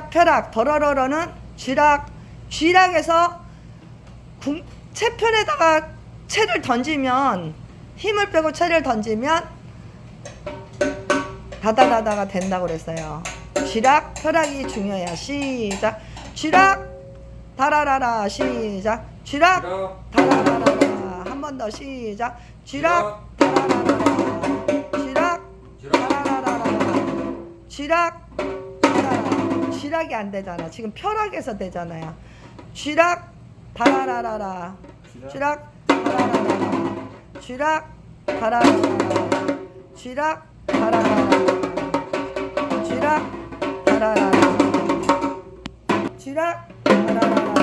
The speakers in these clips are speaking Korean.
펴락 더러러러는 쥐락 쥐락에서 궁, 채편에다가 채를 던지면 힘을 빼고 채를 던지면 다다다다가 된다고 그랬어요. 쥐락 펴락이 중요해요. 시작. 쥐락 다라라라 시작. 쥐락 다라라라 한 번 더 시작. 쥐락 다라라라 쥐락 다라라라 쥐락 쥐락이 안 되잖아. 지금 펴락에서 되잖아요. 쥐락 다라라라라. 쥐락. 다라라라라. 쥐락 다라라라라. 쥐락 다라라라 쥐락 다라라라 쥐락 다라라라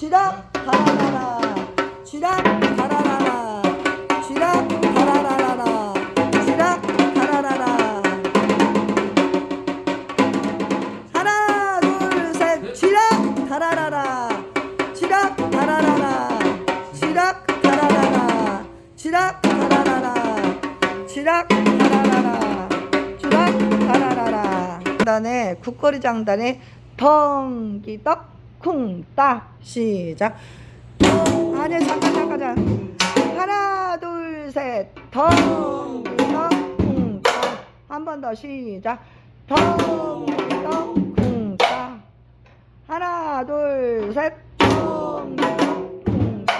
쥐락 다라라라. 쥐락 다라라라. 쥐락 다라라라 쥐락 다라라라. 하나 둘셋. 쥐락 다라라라. 쥐락 다라라라. 쥐락 다라라라. 쥐락 다라라라. 쥐락 다라라라. 쥐락 다라라라. 장단에 국거리 장단에 덩기떡 쿵따 시작. 아니 잠깐 잠깐 잠깐. 하나 둘 셋. 덩기떡 쿵따 한 번 더 시작. 덩기떡 쿵따 하나 둘셋. 덩기떡 쿵따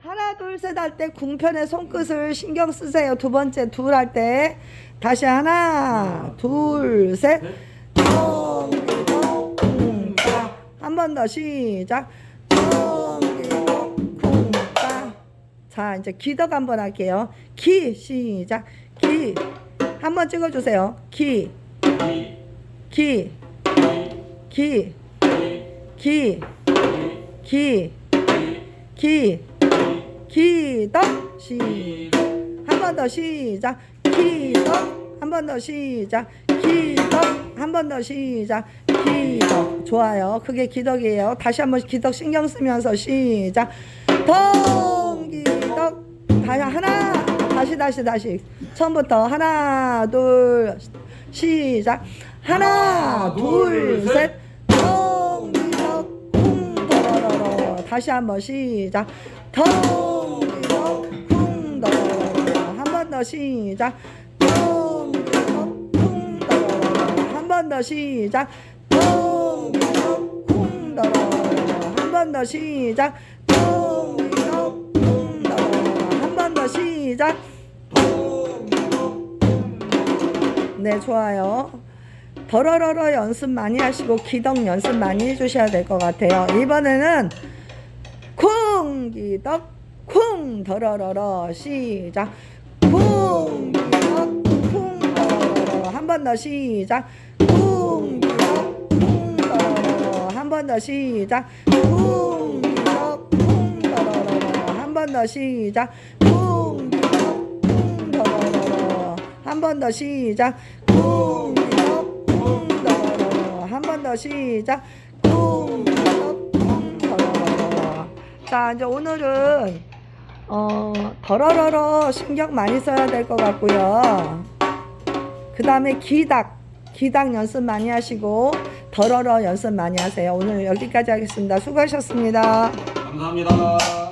하나 둘 셋 할 때 궁편의 손끝을 신경 쓰세요. 두 번째 둘 할 때. 다시 하나 둘셋 한번더 시작. 쿵따 자 이제 기덕 한번 할게요. 기 시작. 기. 한번 찍어 주세요. 기. 기, 기, 기, 기, 기, 기덕. 시. 한번 더 시작. 기덕. 한 번 더 시작. 기덕. 한 번 더 시작. 기덕. 좋아요. 그게 기덕이에요. 다시 한번 기덕 신경 쓰면서 시작. 덩기덕. 다시 하나. 다시 다시 다시. 처음부터 하나 둘 시작. 하나, 둘, 셋, 덩기덕, 쿵더러러러. 다시 한번 시작. 덩기덕, 쿵더러러러. 한번 더 시작. 덩기덕, 쿵더러러러. 한번 더 시작. 쿵더러러러. 한번 더 시작. 덩기덕, 쿵더러러러. 한번 더 시작. 네, 좋아요. 더러러러 연습 많이 하시고 기덕 연습 많이 해주셔야 될 것 같아요. 이번에는 쿵 기덕 쿵 더러러러 시작 쿵 기덕 쿵 더러러러 한 번 더 시작 쿵 더 시작. 쿵기덕 쿵 더러러러. 한번 더 시작. 쿵기덕 쿵 더러러러. 한번 더 시작. 쿵기덕 쿵 더러러러. 한번 더 시작. 쿵기덕 쿵 더러러러. 자 이제 오늘은 어 더러러러 신경 많이 써야 될 것 같고요. 그 다음에 기닥 기닥 연습 많이 하시고 더러러 연습 많이 하세요. 오늘 여기까지 하겠습니다. 수고하셨습니다. 감사합니다.